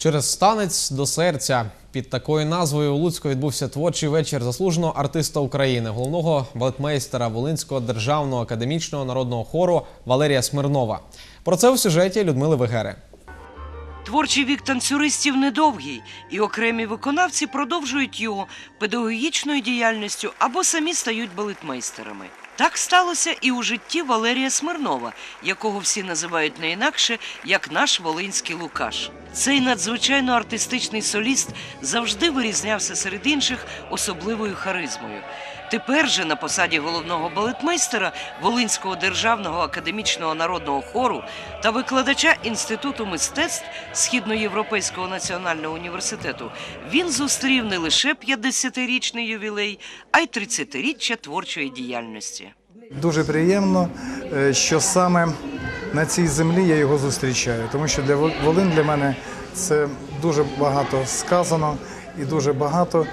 Через станець до серця під такою назвою у Луцьку відбувся творчий вечір заслуженого артиста України, головного балетмейстера Волинського державного академічного народного хору Валерія Смирнова. Про це у сюжеті Людмили Вегери. Творчий вік танцюристів недовгий, і окремі виконавці продовжують його педагогічною діяльністю або самі стають балетмейстерами. Так сталося і у житті Валерія Смирнова, якого всі називають не інакше як наш волинський Лукаш. Цей надзвичайно артистичний соліст завжди вирізнявся серед інших особливою харизмою. Тепер же на посаді головного балетмейстера Волинського державного академічного народного хору та викладача Інституту мистецтв Східноєвропейського національного університету він зустрів не лише 50-річний ювілей, а й 30-річчя творчої діяльності. Дуже приємно, е, що саме на цій землі я його зустрічаю, тому що для Волин для мене це дуже багато сказано і дуже багато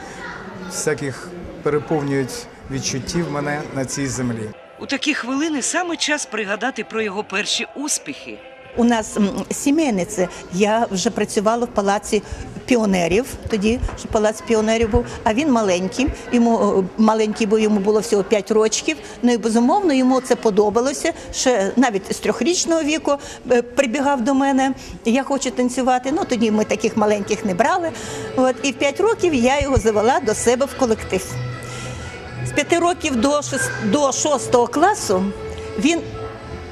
всяких переповнюють відчуттів мене на цій землі. У такі хвилини саме час пригадати про його перші успіхи. У нас сімейниця. Я вже працювала в палаці піонерів, тоді що палац піонерів був, а він маленький. Йому о, маленький, бо йому було всього 5 років. Ну і безумовно йому це подобалося. Ще навіть з трьохрічного віку е, прибігав до мене. Я хочу танцювати. Ну тоді ми таких маленьких не брали. От і в 5 років я його завела до себе в колектив. З п'яти років до шест... до шостого класу він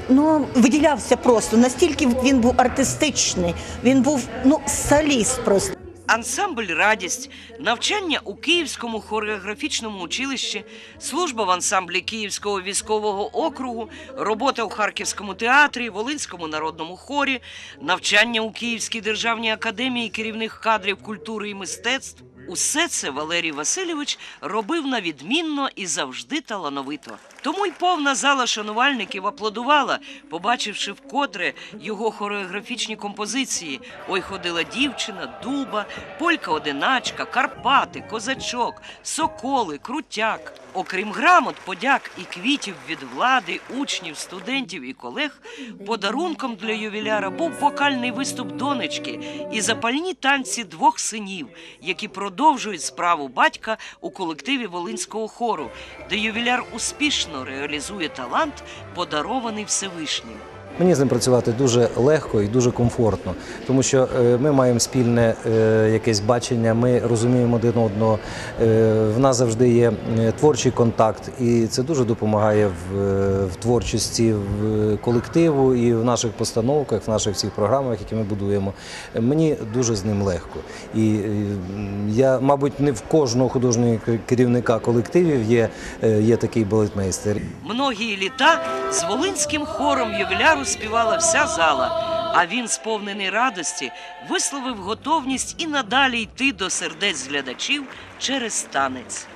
ну виділявся просто настільки він був артистичний. Він був ну соліст просто. Ансамбль Радість, навчання у Київському хореографічному училищі, служба в ансамблі Київського військового округу, робота у Харківському театрі, Волинському народному хорі, навчання у Київській державній академії керівних кадрів культури і мистецтв. Усе це Валерій Васильович робив на відмінно і завжди талановито. Тому й повна зала шанувальників аплодувала, побачивши вкотре його хореографічні композиції. Ой, ходила дівчина, дуба, полька одиначка, Карпати, козачок, соколи, крутяк. Окрім грамот, подяк і квітів від влади, учнів, студентів і колег, подарунком для ювіляра був вокальний виступ донечки і запальні танці двох синів, які продовжують справу батька у колективі Волинського хору, де ювіляр успішно реалізує талант, подарований Всевишнім. Мені з ним працювати дуже легко і дуже комфортно, тому що е, ми маємо спільне е, якесь бачення, ми розуміємо один одного. е, В нас завжди є творчий контакт, і це дуже допомагає в, творчості в колективу і в наших постановках, в наших всіх програмах, які ми будуємо. Мені дуже з ним легко. І я, мабуть, не в кожного художнього керівника колективів є, є такий балетмейстер. Многії літа з волинським хором ювіляру співала вся зала. А він, сповнений радості, висловив готовність і надалі йти до сердець глядачів через танець.